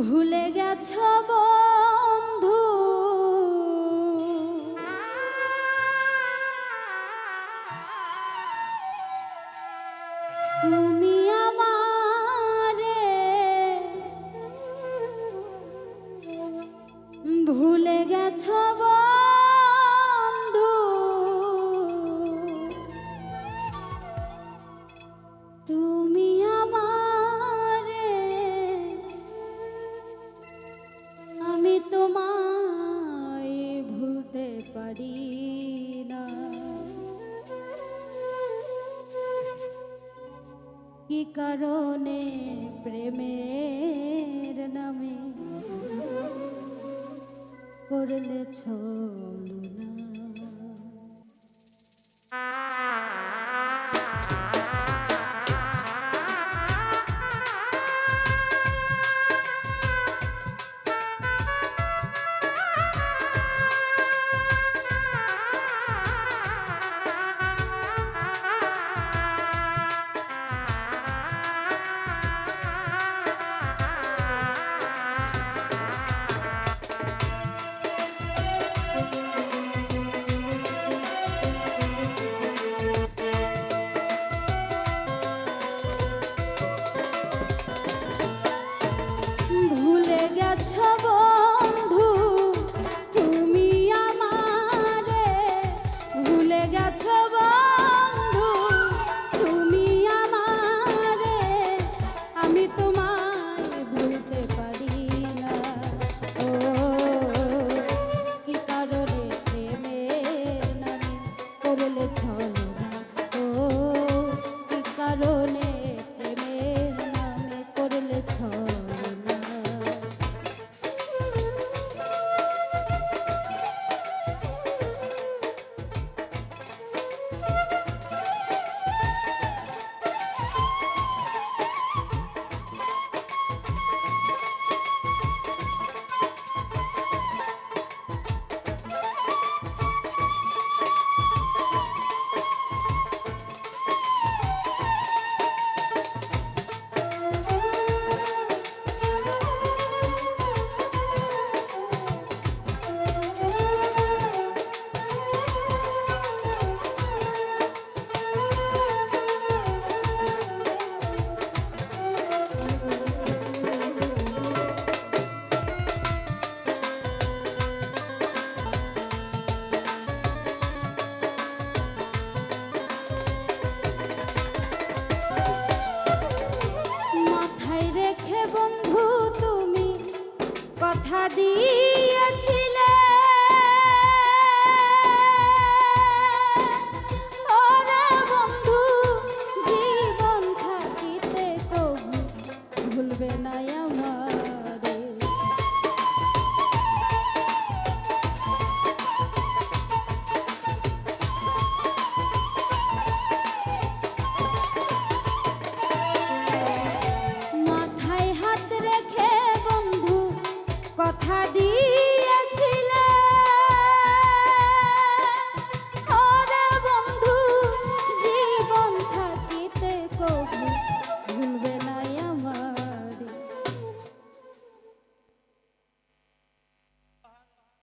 ভুলে গেছ বন্ধু। তুমি আমারে ভুলে গেছ বন্ধু। তুমি কি কারণে প্রেমের নামে করলে ছলনা? করলে ছলে কথা দিয়েছিলে। ওরে বন্ধু জীবন থাকিতে কবু ভুলবে না আমার